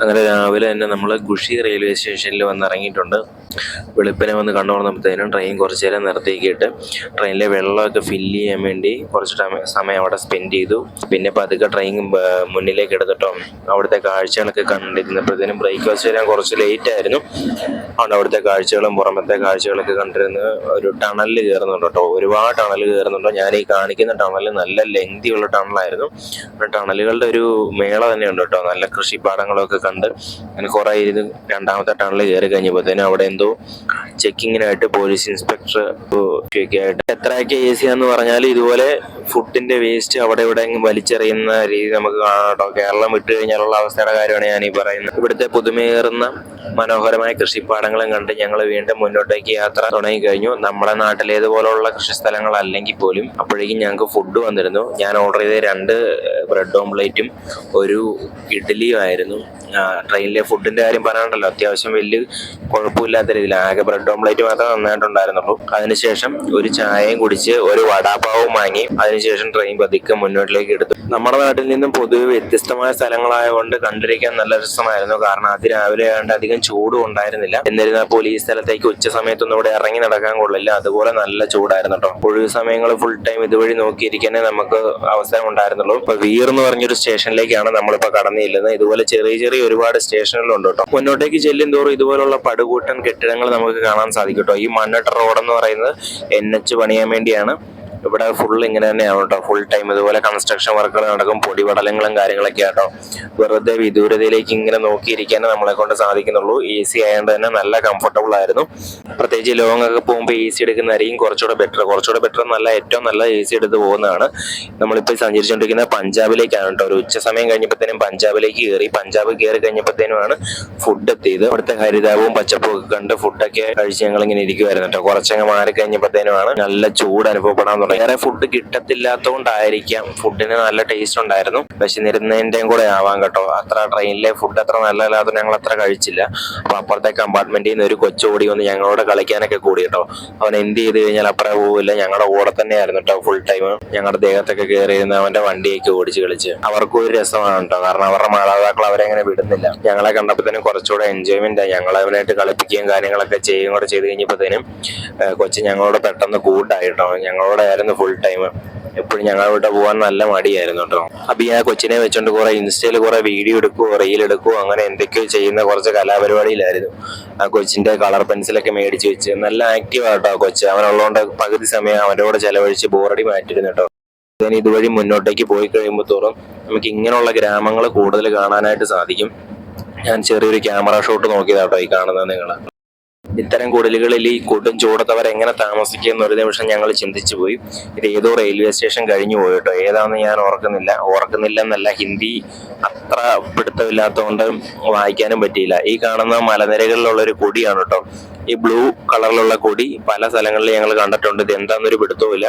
അങ്ങനെ രാവിലെ തന്നെ നമ്മൾ ഗുഷി റെയിൽവേ സ്റ്റേഷനിൽ വന്ന് ഇറങ്ങിയിട്ടുണ്ട് വെളുപ്പിനെ വന്ന് കണ്ടു വന്നപ്പോഴത്തേനും ട്രെയിൻ കുറച്ച് നേരം നിർത്തിക്കിയിട്ട് ട്രെയിനിലെ വെള്ളമൊക്കെ ഫില്ല് ചെയ്യാൻ വേണ്ടി കുറച്ച് സമയം അവിടെ സ്പെൻഡ് ചെയ്തു. പിന്നെ പതുക്കെ ട്രെയിൻ മുന്നിലേക്ക് എടുത്തിട്ടോ അവിടുത്തെ കാഴ്ചകളൊക്കെ കണ്ടിരുന്നപ്പോഴത്തേനും ബ്രേക്ക്ഫാസ്റ്റ് വരാൻ കുറച്ച് ലേറ്റ് ആയിരുന്നു. അതുകൊണ്ട് അവിടുത്തെ കാഴ്ചകളും പുറമത്തെ കാഴ്ചകളൊക്കെ കണ്ടിരുന്ന് ഒരു ടണലിൽ കയറുന്നുണ്ട് കേട്ടോ. ഒരുപാട് ടണൽ കയറുന്നുണ്ടോ. ഞാൻ ഈ കാണിക്കുന്ന ടണൽ നല്ല ലെങ്തി ഉള്ള ടണലായിരുന്നു ടണലുകളുടെ ഒരു മേള തന്നെ ഉണ്ട് കേട്ടോ. നല്ല കൃഷിപ്പാടങ്ങളൊക്കെ കണ്ട് അങ്ങനെ കുറേ ഇരുന്ന് രണ്ടാമത്തെ ടണൽ കയറി കഴിഞ്ഞപ്പോഴത്തേനും അവിടെ എന്തോ ചെക്കിങ്ങിനായിട്ട് പോലീസ് ഇൻസ്പെക്ടർ ഒക്കെ ആയിട്ട് എത്രയൊക്കെ സി എന്ന് പറഞ്ഞാൽ ഇതുപോലെ ഫുഡിന്റെ വേസ്റ്റ് അവിടെ ഇവിടെ വലിച്ചെറിയുന്ന രീതി നമുക്ക് കാണാം കേട്ടോ. കേരളം വിട്ടു കഴിഞ്ഞാലുള്ള അവസ്ഥയുടെ കാര്യമാണ് ഞാൻ ഈ പറയുന്നത്. ഇവിടുത്തെ പുതുമയേറുന്ന മനോഹരമായ കൃഷിപ്പാടങ്ങളും കണ്ട് ഞങ്ങൾ വീണ്ടും മുന്നോട്ടേക്ക് യാത്ര തുടങ്ങി കഴിഞ്ഞു. നമ്മുടെ നാട്ടിലേതുപോലുള്ള കൃഷിസ്ഥലങ്ങൾ അല്ലെങ്കിൽ പോലും അപ്പോഴേക്കും ഞങ്ങൾക്ക് ഫുഡ് വന്നിരുന്നു. ഞാൻ ഓർഡർ ചെയ്ത രണ്ട് ബ്രെഡ് ഓംപ്ലേറ്റും ഒരു ഇഡ്ഡലിയും ആയിരുന്നു. ട്രെയിനിലെ ഫുഡിന്റെ കാര്യം പറയാനുണ്ടല്ലോ അത്യാവശ്യം വലിയ കുഴപ്പമില്ലാത്ത രീതിയിൽ ആകെ ബ്രെഡ് ഓംപ്ലേറ്റ് മാത്രമേ നന്നായിട്ടുണ്ടായിരുന്നുള്ളൂ. അതിനുശേഷം ഒരു ചായയും കുടിച്ച് ഒരു വടാപാവും വാങ്ങി അതിനുശേഷം ട്രെയിൻ പതുക്കെ മുന്നോട്ടിലേക്ക് എടുത്തു. നമ്മുടെ നാട്ടിൽ നിന്നും പൊതുവെ വ്യത്യസ്തമായ സ്ഥലങ്ങളായതുകൊണ്ട് കണ്ടിരിക്കാൻ നല്ല രസമായിരുന്നു. കാരണം അതിരാവിലെ ആണ്ട് അധികം ചൂടും ഉണ്ടായിരുന്നില്ല. എന്നിരുന്നാൽ പോലും ഈ സ്ഥലത്തേക്ക് ഉച്ച സമയത്തൊന്നും ഇവിടെ ഇറങ്ങി നടക്കാൻ കൊള്ളില്ല. അതുപോലെ നല്ല ചൂടായിരുന്നു കേട്ടോ ഒഴിവ് സമയങ്ങൾ ഫുൾ ടൈം ഇതുവഴി നോക്കിയിരിക്കാനേ നമുക്ക് അവസരം ഉണ്ടായിരുന്നുള്ളൂ. ഇപ്പൊ വീർ എന്ന് പറഞ്ഞൊരു സ്റ്റേഷനിലേക്കാണ് നമ്മളിപ്പോ കടന്നു ചെല്ലുന്നത്. ഇതുപോലെ ചെറിയ ചെറിയ ഒരുപാട് സ്റ്റേഷനുകളുണ്ട് കേട്ടോ മുന്നോട്ടേക്ക് ചെല്ലും തോറും ഇതുപോലുള്ള പടുകൂട്ടൻ കെട്ടിടങ്ങൾ നമുക്ക് കാണാൻ സാധിക്കും കേട്ടോ ഈ മണ്ണട്ട റോഡ് എന്ന് പറയുന്നത് എൻ എച്ച് പണിയാൻ വേണ്ടിയാണ്. ഇവിടെ ഫുൾ ഇങ്ങനെ തന്നെയാണ് കേട്ടോ ഫുൾ ടൈം ഇതുപോലെ കൺസ്ട്രക്ഷൻ വർക്കുകൾ നടക്കും പൊടിപടലങ്ങളും കാര്യങ്ങളൊക്കെ ആട്ടോ. വെറുതെ വിദൂരതയിലേക്ക് ഇങ്ങനെ നോക്കിയിരിക്കാനേ നമ്മളെ കൊണ്ട് സാധിക്കുന്നുള്ളൂ. എ സി ആയതുകൊണ്ട് തന്നെ നല്ല കംഫർട്ടബിൾ ആയിരുന്നു. പ്രത്യേകിച്ച് ലോങ് ഒക്കെ പോകുമ്പോൾ എ സി എടുക്കുന്നതായിരിക്കും. കുറച്ചുകൂടെ ബെറ്റർ കുറച്ചുകൂടെ ബെറ്റർ നല്ല ഏറ്റവും നല്ല എ സി എടുത്ത് പോകുന്നതാണ്. നമ്മളിപ്പോൾ സഞ്ചരിച്ചുകൊണ്ടിരിക്കുന്നത് പഞ്ചാബിലേക്കാണ് കേട്ടോ ഒരു ഉച്ച സമയം കഴിഞ്ഞപ്പോഴത്തേനും പഞ്ചാബിലേക്ക് കയറി പഞ്ചാബ് കയറി കഴിഞ്ഞപ്പോഴത്തേനുമാണ് ഫുഡ് എത്തിയത്. അവിടുത്തെ ഹരിതാപവും പച്ചപ്പും ഒക്കെ കണ്ട് ഫുഡൊക്കെ കഴിച്ച് ഞങ്ങൾ ഇങ്ങനെ ഇരിക്കുമായിരുന്നു കേട്ടോ കുറച്ചങ്ങ് മാറി കഴിഞ്ഞപ്പോഴത്തേനുമാണ് നല്ല ചൂട് അനുഭവപ്പെടാൻ തുടങ്ങി വേറെ ഫുഡ് കിട്ടത്തില്ലാത്തതുകൊണ്ടായിരിക്കാം ഫുഡിന് നല്ല ടേസ്റ്റ് ഉണ്ടായിരുന്നു. വിശന്നിരുന്നതിന്റെയും കൂടെ ആവാം കേട്ടോ. അത്ര ട്രെയിനിലെ ഫുഡ് അത്ര നല്ലതല്ലാതെ ഞങ്ങൾ അത്ര കഴിച്ചില്ല. അപ്പൊ അപ്പുറത്തെ കമ്പാർട്ട്മെന്റിൽ നിന്ന് ഒരു കൊച്ചോടി വന്ന് ഞങ്ങളോട് കളിക്കാനൊക്കെ കൂടി കേട്ടോ. അവൻ എന്ത് ചെയ്ത് കഴിഞ്ഞാൽ അപ്പുറം പോവില്ല. ഞങ്ങളുടെ കൂടെ തന്നെയായിരുന്നു കേട്ടോ ഫുൾ ടൈം ഞങ്ങളുടെ ദേഹത്തൊക്കെ കയറി ഇരുന്ന് അവന്റെ വണ്ടിയൊക്കെ ഓടിച്ച് കളിച്ച്. അവർക്കും ഒരു രസമാണ് കേട്ടോ. കാരണം അവരുടെ മാതാപിതാക്കൾ അവരെ അങ്ങനെ വിടുന്നില്ല. ഞങ്ങളെ കണ്ടപ്പോഴത്തേനും കുറച്ചുകൂടെ എൻജോയ്മെന്റ് ആയി ഞങ്ങൾ അവനായിട്ട് കളിപ്പിക്കുകയും കാര്യങ്ങളൊക്കെ ചെയ്യുകയും കൂടെ ചെയ്ത് കഴിഞ്ഞപ്പോഴത്തേനും കൊച്ചു ഞങ്ങളോട് പെട്ടെന്ന് കൂട്ടായിട്ടോ ഞങ്ങളോടായിരുന്നു ഫുൾ ടൈം എപ്പോഴും ഞങ്ങളോട്ട് പോകാൻ നല്ല മടിയായിരുന്നു കേട്ടോ അപ്പൊ ഞാൻ കൊച്ചിനെ വെച്ചോണ്ട് കുറെ ഇൻസ്റ്റയിൽ കുറെ വീഡിയോ എടുക്കുവോ റീൽ എടുക്കുവോ അങ്ങനെ എന്തൊക്കെയോ ചെയ്യുന്ന കുറച്ച് കലാപരിപാടിയിലായിരുന്നു. ആ കൊച്ചിന്റെ കളർ പെൻസിലൊക്കെ മേടിച്ച് വെച്ച് നല്ല ആക്റ്റീവ് ആട്ടോ കൊച്ച്. അവനുള്ളതുകൊണ്ട് പകുതി സമയം അവന്റെ കൂടെ ചെലവഴിച്ച് ബോറടി മാറ്റിയിരുന്നു കേട്ടോ അതിന് ഇതുവഴി മുന്നോട്ടേക്ക് പോയി കഴിയുമ്പോൾ തോറും നമുക്ക് ഇങ്ങനെയുള്ള ഗ്രാമങ്ങൾ കൂടുതൽ കാണാനായിട്ട് സാധിക്കും. ഞാൻ ചെറിയൊരു ക്യാമറ ഷോട്ട് നോക്കിയതാട്ടോ ഈ കാണുന്നത് നിങ്ങൾ ഇത്തരം കുടലുകളിൽ ഈ കൊടും ചൂടത്തവർ എങ്ങനെ താമസിക്കുന്ന ഒരു നിമിഷം ഞങ്ങൾ ചിന്തിച്ചു പോയി. ഇത് ഏതോ റെയിൽവേ സ്റ്റേഷൻ കഴിഞ്ഞു പോയി കേട്ടോ. ഏതാണെന്ന് ഞാൻ ഓർക്കുന്നില്ല. ഓർക്കുന്നില്ല എന്നല്ല ഹിന്ദി അത്ര പിടുത്തമില്ലാത്തതുകൊണ്ട് വായിക്കാനും പറ്റിയില്ല. ഈ കാണുന്ന മലനിരകളിലുള്ള ഒരു കൊടിയാണ് കേട്ടോ. ഈ ബ്ലൂ കളറിലുള്ള കൊടി പല സ്ഥലങ്ങളിൽ ഞങ്ങൾ കണ്ടിട്ടുണ്ട്. ഇത് എന്താണെന്നൊരു പിടുത്തവുമില്ല.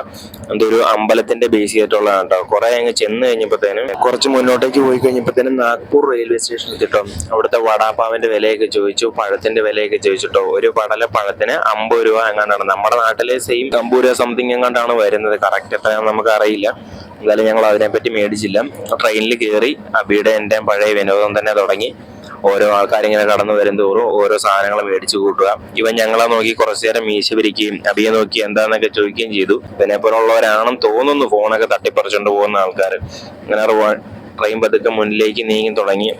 എന്തൊരു അമ്പലത്തിന്റെ ബേസ് ചെയ്തിട്ടുള്ളതാണ് കേട്ടോ. കുറെ അങ്ങ് ചെന്ന് കഴിഞ്ഞപ്പോഴത്തേനും കുറച്ച് മുന്നോട്ടേക്ക് പോയി കഴിഞ്ഞപ്പോഴത്തേനും നാഗ്പൂർ റെയിൽവേ സ്റ്റേഷൻ എത്തിട്ടോ. അവിടുത്തെ വടാപ്പാവിന്റെ വിലയൊക്കെ ചോദിച്ചു പഴത്തിന്റെ വിലയൊക്കെ ചോദിച്ചിട്ടോ. ഒരു പടല പഴത്തിന് അമ്പത് രൂപ എങ്ങാണ്ടാണ്. നമ്മുടെ നാട്ടിലെ സെയിം അമ്പത് രൂപ സംതിങ് എങ്ങാണ്ടാണ് വരുന്നത്? കറക്റ്റ് എത്രയാണെന്ന് നമുക്ക് അറിയില്ല എന്തായാലും ഞങ്ങൾ അതിനെപ്പറ്റി മേടിച്ചില്ല. ട്രെയിനിൽ കയറി അബിയുടെ എന്റെ പഴയ വിനോദം തന്നെ തുടങ്ങി. ഓരോ ആൾക്കാരിങ്ങനെ കടന്നു വരും തോറും ഓരോ സാധനങ്ങൾ മേടിച്ചു കൂട്ടുക. ഇവൻ ഞങ്ങളെ നോക്കി കുറച്ചു നേരം മീശ പിരിക്കുകയും അബിയെ നോക്കി എന്താന്നൊക്കെ ചോദിക്കുകയും ചെയ്തു. ഇതിനെ പോലുള്ളവരാണെന്ന് തോന്നുന്നു ഫോണൊക്കെ തട്ടിപ്പറിച്ചുകൊണ്ട് പോകുന്ന ആൾക്കാർ അങ്ങനെ ട്രെയിൻ പതുക്കെ മുന്നിലേക്ക് നീങ്ങി തുടങ്ങി.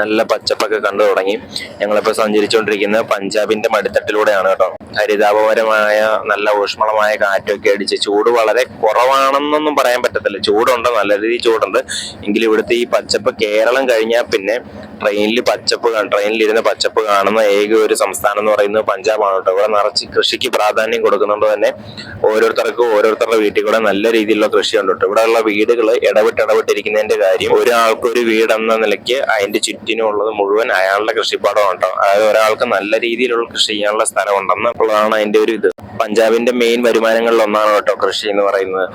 നല്ല പച്ചപ്പൊക്കെ കണ്ടു തുടങ്ങി. ഞങ്ങളിപ്പോ സഞ്ചരിച്ചുകൊണ്ടിരിക്കുന്നത് പഞ്ചാബിന്റെ മടിത്തട്ടിലൂടെയാണ് കേട്ടോ. ഹരിതാപകരമായ നല്ല ഊഷ്മളമായ കാറ്റൊക്കെ അടിച്ച് ചൂട് വളരെ കുറവാണെന്നൊന്നും പറയാൻ പറ്റത്തില്ല. ചൂടുണ്ട് നല്ല രീതിയിൽ ചൂടുണ്ട്. എങ്കിലും ഇവിടുത്തെ ഈ പച്ചപ്പ് കേരളം കഴിഞ്ഞാൽ പിന്നെ ട്രെയിനിൽ പച്ചപ്പ് ട്രെയിനിലിരുന്ന് പച്ചപ്പ് കാണുന്ന ഏക ഒരു സംസ്ഥാനം എന്ന് പറയുന്നത് പഞ്ചാബാണ് കേട്ടോ. ഇവിടെ നിറച്ച് കൃഷിക്ക് പ്രാധാന്യം കൊടുക്കുന്നുണ്ട് തന്നെ ഓരോരുത്തർക്കും ഓരോരുത്തരുടെ വീട്ടിൽ കൂടെ നല്ല രീതിയിലുള്ള കൃഷിയുണ്ട് കേട്ടോ. ഇവിടെയുള്ള വീടുകൾ ഇടവിട്ട് ഇടവിട്ടിരിക്കുന്നതിന്റെ കാര്യം ഒരാൾക്ക് ഒരു വീടെന്ന നിലയ്ക്ക് അതിന്റെ ചുറ്റിനും ഉള്ളത് മുഴുവൻ അയാളുടെ കൃഷിപ്പാടം ഉണ്ടാവും അതായത് ഒരാൾക്ക് നല്ല രീതിയിലുള്ള കൃഷി ചെയ്യാനുള്ള സ്ഥലം ഉണ്ടെന്നുള്ളതാണ് അതിന്റെ ഒരു ഇത്. പഞ്ചാബിന്റെ മെയിൻ വരുമാനങ്ങളിൽ ഒന്നാണ് കേട്ടോ കൃഷി എന്ന് പറയുന്നത്.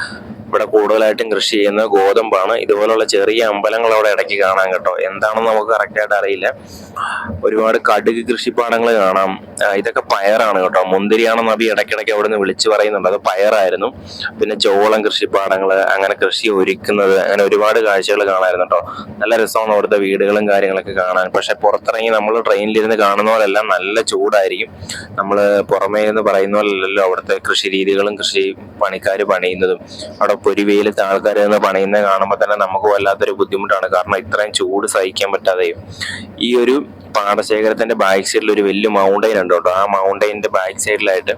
ഇവിടെ കൂടുതലായിട്ടും കൃഷി ചെയ്യുന്നത് ഗോതമ്പാണ്. ഇതുപോലുള്ള ചെറിയ അമ്പലങ്ങൾ അവിടെ ഇടയ്ക്ക് കാണാം കേട്ടോ. എന്താണെന്ന് നമുക്ക് കറക്റ്റായിട്ട് അറിയില്ല. ഒരുപാട് കടുക് കൃഷിപ്പാടങ്ങൾ കാണാം. ഇതൊക്കെ പയറാണ് കേട്ടോ. മുന്തിരിയാണെന്ന് അഭി ഇടയ്ക്കിടയ്ക്ക് അവിടെ നിന്ന് വിളിച്ചു പറയുന്നുണ്ട്. അത് പയറായിരുന്നു. പിന്നെ ചോളം കൃഷിപ്പാടങ്ങൾ അങ്ങനെ കൃഷി ഒരുക്കുന്നത് അങ്ങനെ ഒരുപാട് കാഴ്ചകൾ കാണാമായിരുന്നു കേട്ടോ. നല്ല രസമാണ് അവിടുത്തെ വീടുകളും കാര്യങ്ങളൊക്കെ കാണാൻ. പക്ഷെ പുറത്തിറങ്ങി നമ്മൾ ട്രെയിനിലിരുന്ന് കാണുന്ന പോലെല്ലാം നല്ല ചൂടായിരിക്കും. നമ്മൾ പുറമേ എന്ന് പറയുന്ന പോലെയല്ലോ അവിടുത്തെ കൃഷി രീതികളും കൃഷി പണിക്കാർ പണിയുന്നതും. അവിടെ പൊരിവെയിലത്ത് ആൾക്കാർ നിന്ന് പണിയുന്നത് കാണുമ്പോൾ തന്നെ നമുക്ക് വല്ലാത്തൊരു ബുദ്ധിമുട്ടാണ്. കാരണം ഇത്രയും ചൂട് സഹിക്കാൻ പറ്റാതെയും ഈ ഒരു പാടശേഖരത്തിന്റെ ബാക്ക് സൈഡിൽ ഒരു വലിയ മൗണ്ടൈൻ ഉണ്ട് കേട്ടോ. ആ മൗണ്ടൈനിന്റെ ബാക്ക് സൈഡിലായിട്ട്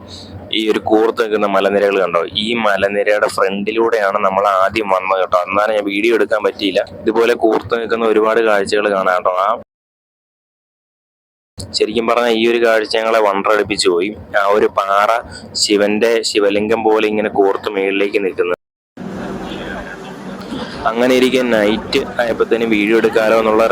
ഈ ഒരു കൂർത്ത് നിൽക്കുന്ന മലനിരകൾ കണ്ടോ? ഈ മലനിരയുടെ ഫ്രണ്ടിലൂടെയാണ് നമ്മൾ ആദ്യം വന്നത് കേട്ടോ. എന്നാലും ഞാൻ വീഡിയോ എടുക്കാൻ പറ്റിയില്ല. ഇതുപോലെ കൂർത്ത് നിൽക്കുന്ന ഒരുപാട് കാഴ്ചകൾ കാണാം കേട്ടോ. ആ ശരിക്കും പറഞ്ഞാൽ ഈ ഒരു കാഴ്ച ഞങ്ങളെ വണ്ടറടിപ്പിച്ചു പോയി. ആ ഒരു പാറ ശിവന്റെ ശിവലിംഗം പോലെ ഇങ്ങനെ കോർത്ത് മേളിലേക്ക് നിൽക്കുന്നത് അങ്ങനെ ഇരിക്കാൻ നൈറ്റ് ആയപ്പോഴത്തേനും വീഡിയോ എടുക്കാലോ എന്നുള്ള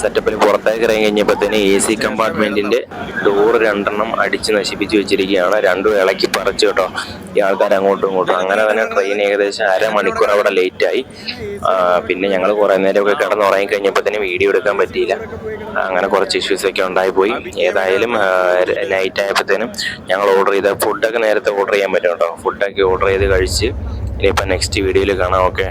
സെറ്റപ്പിൽ പുറത്തേക്ക് ഇറങ്ങി കഴിഞ്ഞപ്പോഴത്തേനും എ സി കമ്പാർട്ട്മെന്റിന്റെ ഡോർ രണ്ടെണ്ണം അടിച്ച് നശിപ്പിച്ച് വെച്ചിരിക്കുകയാണ്. രണ്ടും ഇളക്കി പറിച്ചു കേട്ടോ. ഈ ആൾക്കാർ അങ്ങോട്ടും ഇങ്ങോട്ടും. അങ്ങനെ തന്നെ ട്രെയിൻ ഏകദേശം അരമണിക്കൂർ അവിടെ ലേറ്റ് ആയി. പിന്നെ ഞങ്ങൾ കുറെ നേരമൊക്കെ കിടന്ന് ഉറങ്ങി കഴിഞ്ഞപ്പോഴത്തേനും വീഡിയോ എടുക്കാൻ പറ്റിയില്ല. അങ്ങനെ കുറച്ച് ഇഷ്യൂസ് ഒക്കെ ഉണ്ടായിപ്പോയി ഏതായാലും നൈറ്റ് ആയപ്പോഴത്തേനും ഞങ്ങൾ ഓർഡർ ചെയ്ത ഫുഡൊക്കെ നേരത്തെ ഓർഡർ ചെയ്യാൻ പറ്റും കേട്ടോ. ഫുഡൊക്കെ ഓർഡർ ചെയ്ത് കഴിച്ച് ഇനിയിപ്പോൾ നെക്സ്റ്റ് വീഡിയോയിൽ കാണാം. ഓക്കെ